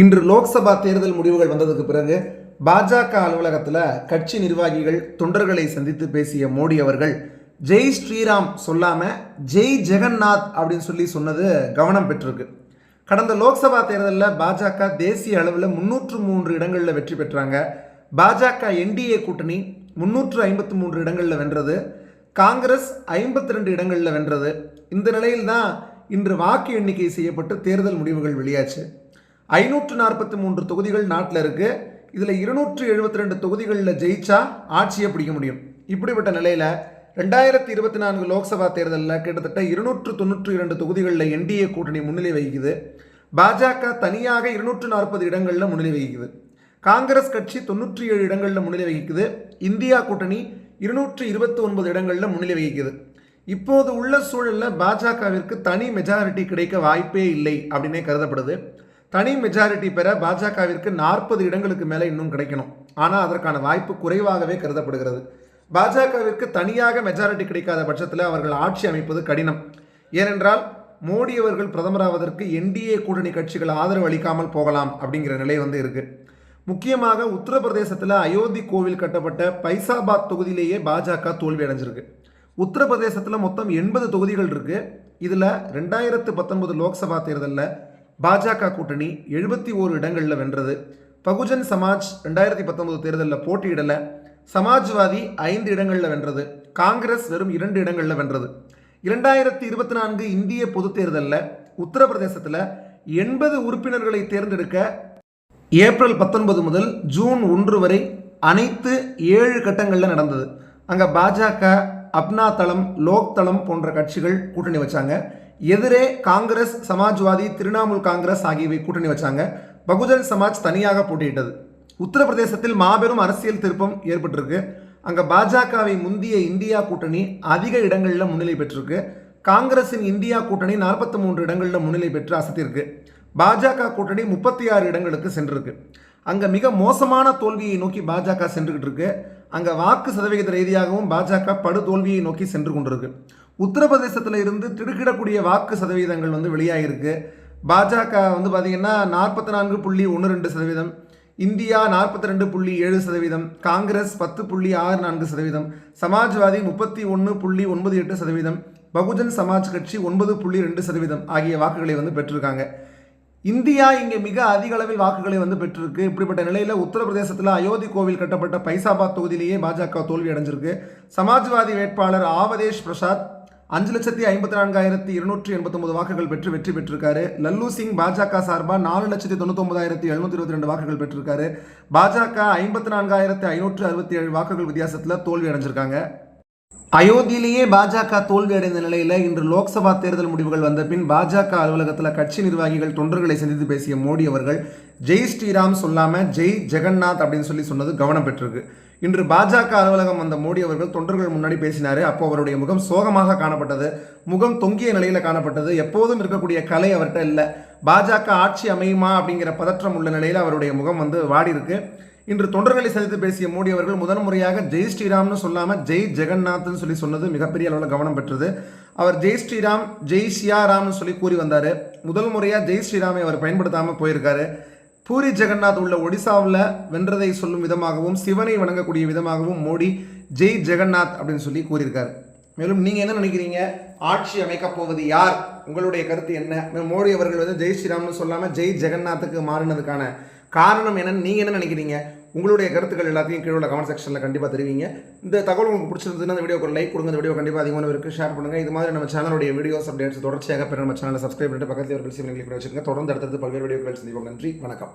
இன்று லோக்சபா தேர்தல் முடிவுகள் வந்ததுக்கு பிறகு பாஜக அலுவலகத்தில் கட்சி நிர்வாகிகள் தொண்டர்களை சந்தித்து பேசிய மோடி அவர்கள் ஜெய் ஸ்ரீராம் சொல்லாமல் ஜெய் ஜெகநாத் அப்படின்னு சொல்லி சொன்னது கவனம் பெற்றிருக்கு. கடந்த லோக்சபா தேர்தலில் பாஜக தேசிய அளவில் முன்னூற்று மூன்று இடங்களில் வெற்றி பெற்றாங்க. பாஜக என்டிஏ கூட்டணி முன்னூற்று ஐம்பத்து மூன்று இடங்களில் வென்றது. காங்கிரஸ் ஐம்பத்தி ரெண்டு இடங்களில் வென்றது. இந்த நிலையில் தான் இன்று வாக்கு எண்ணிக்கை செய்யப்பட்டு தேர்தல் முடிவுகள் வெளியாச்சு. ஐநூற்று நாற்பத்தி மூன்று தொகுதிகள் நாட்டில் இருக்கு. இதில் இருநூற்று எழுபத்தி ரெண்டு தொகுதிகளில் ஜெயிச்சா ஆட்சியை பிடிக்க முடியும். இப்படிப்பட்ட நிலையில் ரெண்டாயிரத்தி இருபத்தி நான்கு லோக்சபா தேர்தலில் கிட்டத்தட்ட இருநூற்று தொண்ணூற்றி இரண்டு தொகுதிகளில் என்டிஏ கூட்டணி முன்னிலை வகிக்குது. பாஜக தனியாக இருநூற்று நாற்பது இடங்களில் முன்னிலை வகிக்குது. காங்கிரஸ் கட்சி தொண்ணூற்றி ஏழு இடங்களில் முன்னிலை வகிக்குது. இந்தியா கூட்டணி இருநூற்று இருபத்தி ஒன்பது இடங்களில் முன்னிலை வகிக்குது. இப்போது உள்ள சூழலில் பாஜகவிற்கு தனி மெஜாரிட்டி கிடைக்க வாய்ப்பே இல்லை அப்படின்னே கருதப்படுது. தனி மெஜாரிட்டி பெற பாஜகவிற்கு நாற்பது இடங்களுக்கு மேலே இன்னும் கிடைக்கணும். ஆனால் அதற்கான வாய்ப்பு குறைவாகவே கருதப்படுகிறது. பாஜகவிற்கு தனியாக மெஜாரிட்டி கிடைக்காத பட்சத்தில் அவர்கள் ஆட்சி அமைப்பது கடினம். ஏனென்றால் மோடி அவர்கள் பிரதமராவதற்கு என்டிஏ கூட்டணி கட்சிகள் ஆதரவு அளிக்காமல் போகலாம் அப்படிங்கிற நிலை வந்து இருக்கு. முக்கியமாக உத்தரப்பிரதேசத்தில் அயோத்தி கோவில் கட்டப்பட்ட பைசாபாத் தொகுதியிலேயே பாஜக தோல்வி அடைஞ்சிருக்கு. உத்தரப்பிரதேசத்தில் மொத்தம் எண்பது தொகுதிகள் இருக்கு. இதில் ரெண்டாயிரத்து பத்தொன்பது லோக்சபா தேர்தலில் பாஜக கூட்டணி எழுபத்தி ஓரு இடங்களில் வென்றது. பகுஜன் சமாஜ் ரெண்டாயிரத்தி பத்தொன்பது தேர்தலில் போட்டியிடலை. சமாஜ்வாதி ஐந்து இடங்களில் வென்றது. காங்கிரஸ் வெறும் இரண்டு இடங்களில் வென்றது. இரண்டாயிரத்தி இருபத்தி நான்கு இந்திய பொதுத் தேர்தலில் உத்தரப்பிரதேசத்தில் எண்பது உறுப்பினர்களை தேர்ந்தெடுக்க ஏப்ரல் பத்தொன்பது முதல் ஜூன் ஒன்று வரை அனைத்து ஏழு கட்டங்களில் நடந்தது. அங்கே பாஜக அப்னா தளம் லோக் தளம் போன்ற கட்சிகள் கூட்டணி வச்சாங்க. எதிரே காங்கிரஸ் சமாஜ்வாதி திரிணாமுல் காங்கிரஸ் ஆகியவை கூட்டணி வச்சாங்க. பகுஜன் சமாஜ் தனியாக போட்டியிட்டது. உத்தரப்பிரதேசத்தில் மாபெரும் அரசியல் திருப்பம் ஏற்பட்டிருக்கு. அங்கே பாஜகவை முந்திய இந்தியா கூட்டணி அதிக இடங்களில் முன்னிலை பெற்றிருக்கு. காங்கிரஸின் இந்தியா கூட்டணி நாற்பத்தி மூன்று இடங்களில் முன்னிலை பெற்று அசத்திருக்கு. பாஜக கூட்டணி முப்பத்தி ஆறு இடங்களுக்கு சென்றிருக்கு. அங்கே மிக மோசமான தோல்வியை நோக்கி பாஜக சென்றுகிட்டு இருக்கு. அங்கே வாக்கு சதவிகித ரீதியாகவும் பாஜக படு தோல்வியை நோக்கி சென்று கொண்டிருக்கு. உத்தரப்பிரதேசத்தில் இருந்து திடுக்கிடக்கூடிய வாக்கு சதவீதங்கள் வந்து வெளியாகிருக்கு பாஜக வந்து பார்த்திங்கன்னா நாற்பத்தி நான்கு புள்ளி ஒன்று ரெண்டு சதவீதம் இந்தியா நாற்பத்தி ரெண்டு புள்ளி ஏழு சதவீதம் காங்கிரஸ் பத்து புள்ளி ஆறு நான்கு சதவீதம் சமாஜ்வாதி முப்பத்தி ஒன்று புள்ளி ஒன்பது எட்டு சதவீதம் பகுஜன் சமாஜ் கட்சி ஒன்பது புள்ளி ரெண்டு சதவீதம் ஆகிய வாக்குகளை வந்து பெற்றிருக்காங்க. இந்தியா இங்கே மிக அதிக அளவில் வாக்குகளை வந்து பெற்றிருக்கு. இப்படிப்பட்ட நிலையில் உத்தரப்பிரதேசத்தில் அயோத்தி கோவில் கட்டப்பட்ட பைசாபாத் தொகுதியிலேயே பாஜக தோல்வி அடைஞ்சிருக்கு. சமாஜ்வாதி வேட்பாளர் ஆவதேஷ் பிரசாத் அஞ்சு லட்சத்தி ஐம்பத்தி நான்காயிரத்தி இருநூற்றி எண்பத்தொம்பது வாக்குகள் பெற்று வெற்றி பெற்றிருக்காரு. லல்லு சிங் பாஜக சார்பாக நாலு லட்சத்தி தொண்ணூத்தொம்பதாயிரத்தி எழுநூத்தி இருபத்தி ரெண்டு வாக்குகள் பெற்றிருக்காரு. பாஜக ஐம்பத்தி நான்காயிரத்தி ஐநூற்று அறுபத்தி ஏழு வாக்குகள் வித்தியாசத்தில் தோல்வி அடைஞ்சிருக்காங்க. அயோத்தியிலேயே பாஜக தோல்வி அடைந்த நிலையில் இன்று லோக்சபா தேர்தல் முடிவுகள் வந்த பின் பாஜக அலுவலகத்தில் கட்சி நிர்வாகிகள் தொண்டர்களை சந்தித்து பேசிய மோடி அவர்கள் ஜெய் ஸ்ரீராம் சொல்லாமல் ஜெய் ஜெகநாத் அப்படின்னு சொல்லி சொன்னது கவனம் பெற்றிருக்கு. இன்று பாஜக அலுவலகம் வந்த மோடி அவர்கள் தொண்டர்கள் முன்னாடி பேசினார். அப்போ அவருடைய முகம் சோகமாக காணப்பட்டது. முகம் தொங்கிய நிலையில் காணப்பட்டது. எப்போதும் இருக்கக்கூடிய கலை அவர்கிட்ட இல்லை. பாஜக ஆட்சி அமையுமா அப்படிங்கிற பதற்றம் உள்ள நிலையில் அவருடைய முகம் வந்து வாடி இருக்கு. இன்று தொண்டர்களை சந்தித்து பேசிய மோடி அவர்கள் முதன் முறையாக ஜெய் ஸ்ரீராம்னு சொல்லாமல் ஜெய் ஜெகநாத்னு சொல்லி சொன்னது மிகப்பெரிய அளவில் கவனம் பெற்றது. அவர் ஜெய் ஸ்ரீராம் ஜெய் சியாராம்னு சொல்லி கூறி வந்தார். முதல் முறையாக ஜெய் ஸ்ரீராமை அவர் பயன்படுத்தாமல் போயிருக்காரு. பூரி ஜெகநாத் உள்ள ஒடிசாவில் வென்றதை சொல்லும் விதமாகவும் சிவனை வணங்கக்கூடிய விதமாகவும் மோடி ஜெய் ஜெகநாத் அப்படின்னு சொல்லி கூறியிருக்காரு. மேலும் நீங்கள் என்ன நினைக்கிறீங்க? ஆட்சி அமைக்கப் போவது யார்? உங்களுடைய கருத்து என்ன? மோடி அவர்கள் வந்து ஜெய் ஸ்ரீராம்னு சொல்லாமல் ஜெய் ஜெகநாத்துக்கு மாறினதுக்கான காரணம் என்னன்னு நீங்கள் என்ன நினைக்கிறீங்க? உங்களுடைய கருத்துக்கள் எல்லாத்தையும் கீழே உள்ள கமெண்ட் செக்ஷனில் கண்டிப்பாக தெரிவிங்க. இந்த தகவல் உங்களுக்கு பிடிச்சிருந்ததுன்னா அந்த வீடியோக்கு லைக் கொடுங்க. இந்த வீடியோ கண்டிப்பாக அதிகமான இருக்குது ஷேர் பண்ணுங்கள் இது மாதிரி நம்ம சேனலுடைய வீடியோஸ் அப்டேட்ஸ் தொடர்ச்சியாக பெற நம்ம சேனலை சப்ஸ்கிரைப் பண்ணிட்டு பக்கத்தில் ஒரு பெல் சிவன் கிளிக் தொடர்ந்து அடுத்தடுத்து பல்வேறு வீடியோக்கள் சந்திப்போம். நன்றி. வணக்கம்.